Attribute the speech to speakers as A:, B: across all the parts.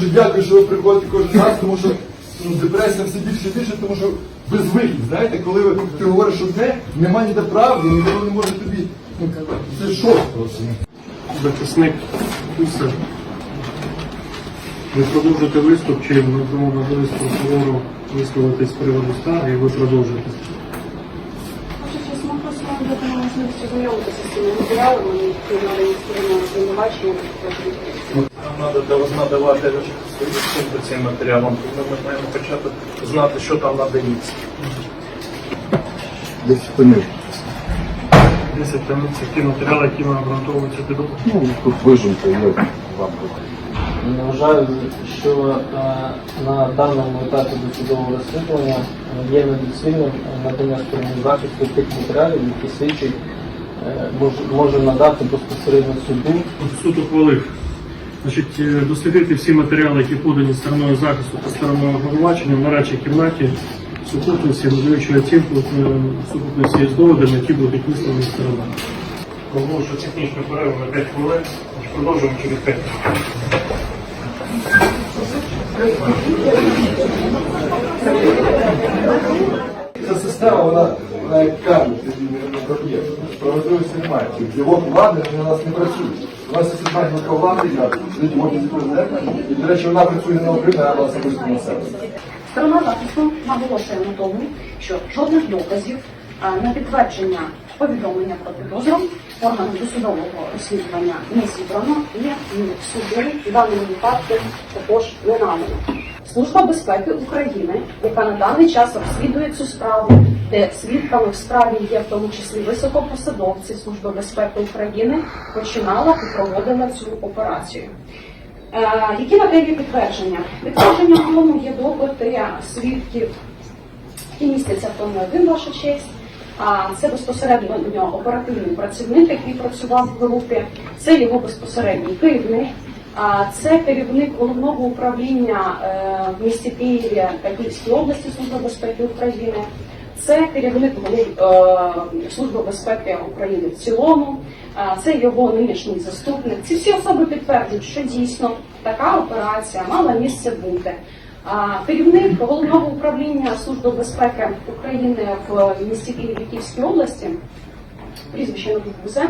A: дуже дякую, що ви приходите кожен раз, тому що ну, депресія все більше і більше, тому що безвихідь. Знаєте, коли ви, ти говориш одне, немає ніде правди, ніхто не може тобі. Ну, це шок просто.
B: захисник. Ви продовжуєте виступ, чи ми дамо можливість прокурору висловитись з приводу скарги, і ви продовжуєте.
C: Ваша честь, ми просто даємо можливість ознайомитися з цими матеріалами, які надані стороною звинувачення.
D: Нам треба надавати по цим матеріалам, тому ми маємо почати знати, що там надається.
A: Десь помір.
B: 10 таблиць, які матеріали, які ми обґрунтовуються підозру.
A: Ну, тут вижимка, як вам
E: Вважаю, що е, на даному етапі досудового розслідування е, є недоцільним надання стороннім захисту тих матеріалів, які свідчать е, може надати безпосередньо суду
B: Суд ухвалив. Значить, е, дослідити всі матеріали, які подані стороною захисту та стороною обвинувачення в нарадчій кімнаті сукупності, надаючи оцінку е, сукупності з доводами, які будуть висловлені сторонами. Оголошую технічну перерву на 5 хвилин, продовжуємо через 5 хвилин.
A: Ця система, вона, як камінь, не. Справедливості немає. Ділок влади на нас не працює. У нас є система влади, яка сидить в офісі президента, і, до речі, вона працює на Україну, а особисто на себе.
C: Сторона захисту наголошує на тому, що жодних доказів на підтвердження повідомлення про підозру органу досудового розслідування не зібрано і ні, суду в даному випадку також не надано. Служба безпеки України, яка на даний час розслідує цю справу, де свідками в справі є в тому числі високопосадовці Служби безпеки України, починала і проводила цю операцію. Е, Які надають підтвердження? Підтвердження в тому є допити свідків, які містяться в тому один ваша честь. А це безпосередньо оперативний працівник, який працював в групі. Це його безпосередній керівник. А це керівник головного управління е, в місті Києві та Київській області Служби безпеки України. Це керівник е, Служби безпеки України в цілому, е, це його нинішній заступник. Ці всі особи підтверджують, що дійсно така операція мала місце бути. Керівник головного управління Служби безпеки України в місті Києві Київській області, прізвище не Гузе,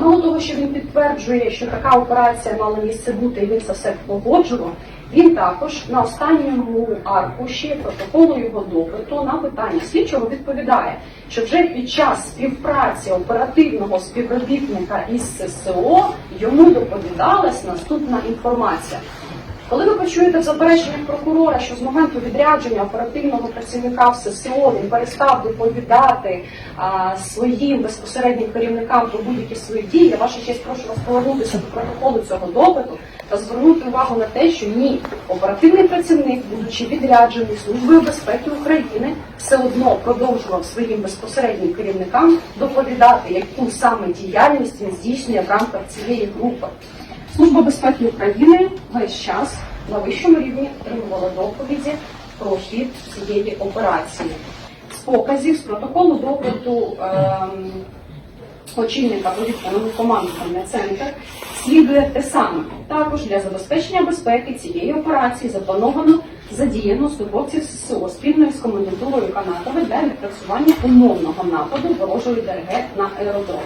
C: мало того, що він підтверджує, що така операція мала місце бути, і він це все погоджував. Він також на останньому аркуші протоколу його допиту на питання слідчого відповідає, що вже під час співпраці оперативного співробітника із ССО йому доповідалась наступна інформація. Коли ви почуєте в запереченнях прокурора, що з моменту відрядження оперативного працівника в ССО він перестав доповідати а, своїм безпосереднім керівникам про будь-які свої дії, я ваша честь прошу вас повернутися до протоколу цього допиту та звернути увагу на те, що ні, оперативний працівник, будучи відряджений Службою безпеки України, все одно продовжував своїм безпосереднім керівникам доповідати, яку саме діяльність він здійснює в рамках цієї групи. Служба безпеки України весь час на вищому рівні отримувала доповіді про хід цієї операції. З показів з протоколу допиту ем, очільника повітряного командування центр слідує те саме. Також для забезпечення безпеки цієї операції заплановано задіяно службовців ССО спільно з комендатурою Канатова для відпрацювання умовного нападу ворожої ДРГ на аеродром.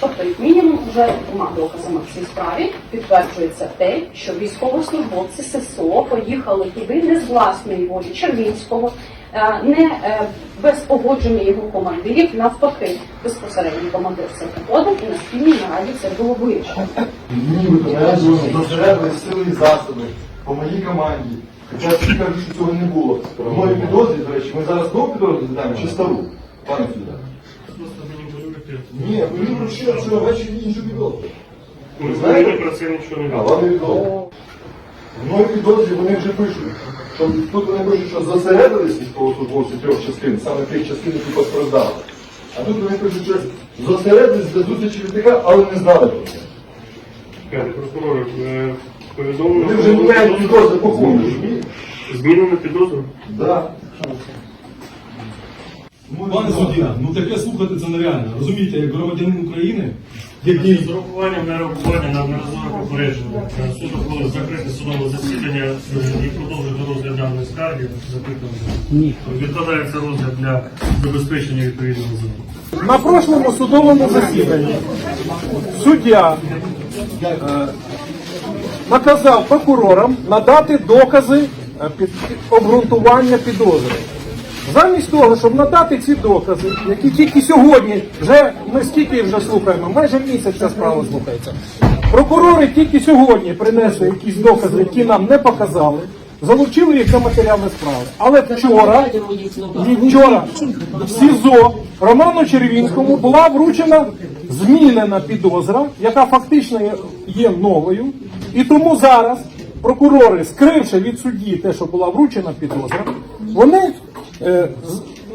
C: Тобто, як мінімум, вже двома доказами в цій справі підтверджується те, що військовослужбовці ССО поїхали туди не з власної волі Червінського, не е, без погодження його командирів, навпаки, безпосередньо командир це погодив і на спільній нараді це було вирішено.
A: Зосередили сили і засоби по моїй команді. Хоча всі кажуть, що цього не було. В моїй підозрі, до речі, ми зараз нову підозру задаємо чи стару? Пане
B: говорити.
A: Ні, мені вручили вчора ввечері іншу підозру.
B: Ми знаємо про це нічого не відомо.
A: В новій підозрі вони вже пишуть, що тут вони пишуть, що зосередились військовослужбовці трьох частин, саме тих частин, які постраждали. А тут вони пишуть, що зосередились для зустрічі літака, але не знали про це.
B: Ти прокурор е, повідомлено.
A: Вони вже міняють підозри по ходу?
B: Змінено підозру?
A: Да.
F: Пане суддя, ну таке слухати це нереально. Розумієте, як громадянин України,
A: Які
B: З урахуванням на реагування на одноразове попередження. Е, Суд ухвалив закрити судове засідання і продовжити розгляд даної скарги. Ні. Відкладається розгляд для забезпечення відповідного закону.
F: На прошлому судовому засіданні суддя е, наказав прокурорам надати докази е, під обґрунтування підозри. Замість того, щоб надати ці докази, які тільки сьогодні, вже ми скільки вже слухаємо, майже місяць ця справа слухається. Прокурори тільки сьогодні принесли якісь докази, які нам не показали, залучили їх до матеріалу справи. Але вчора Вчора в СІЗО Роману Червінському була вручена змінена підозра, яка фактично є новою. І тому зараз прокурори, скривши від судді те, що була вручена підозра, вони е,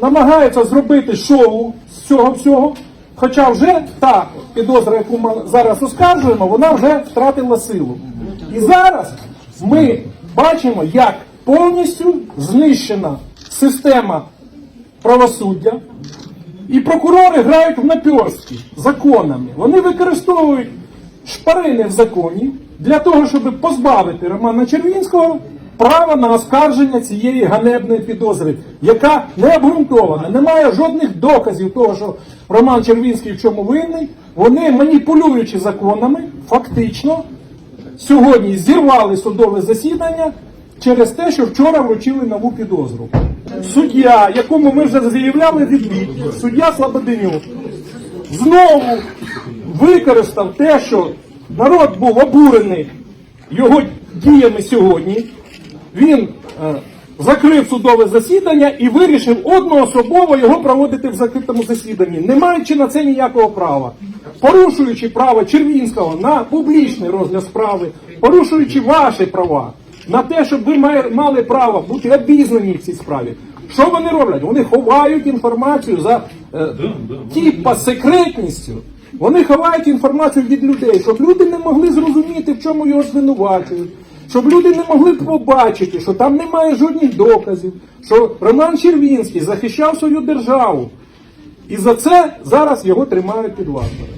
F: намагаються зробити шоу з цього всього. Хоча вже та підозра, яку ми зараз оскаржуємо, вона вже втратила силу. І зараз ми бачимо, як повністю знищена система правосуддя, і прокурори грають в наперстки законами. Вони використовують шпарини в законі для того, щоб позбавити Романа Червінського права на оскарження цієї ганебної підозри, яка не обґрунтована, немає жодних доказів того, що Роман Червінський в чому винний. Вони, маніпулюючи законами, фактично сьогодні зірвали судове засідання через те, що вчора вручили нову підозру. Суддя, якому ми вже заявляли відвід, суддя Слободенюк, знову використав те, що народ був обурений його діями сьогодні. Він е, закрив судове засідання і вирішив одноособово його проводити в закритому засіданні, не маючи на це ніякого права, порушуючи право Червінського на публічний розгляд справи, порушуючи ваші права на те, щоб ви мали право бути обізнані в цій справі. Що вони роблять? Вони ховають інформацію за е, типа секретністю. Вони ховають інформацію від людей, щоб люди не могли зрозуміти, в чому його звинувачують, щоб люди не могли побачити, що там немає жодних доказів, що Роман Червінський захищав свою державу. І за це зараз його тримають під вартою.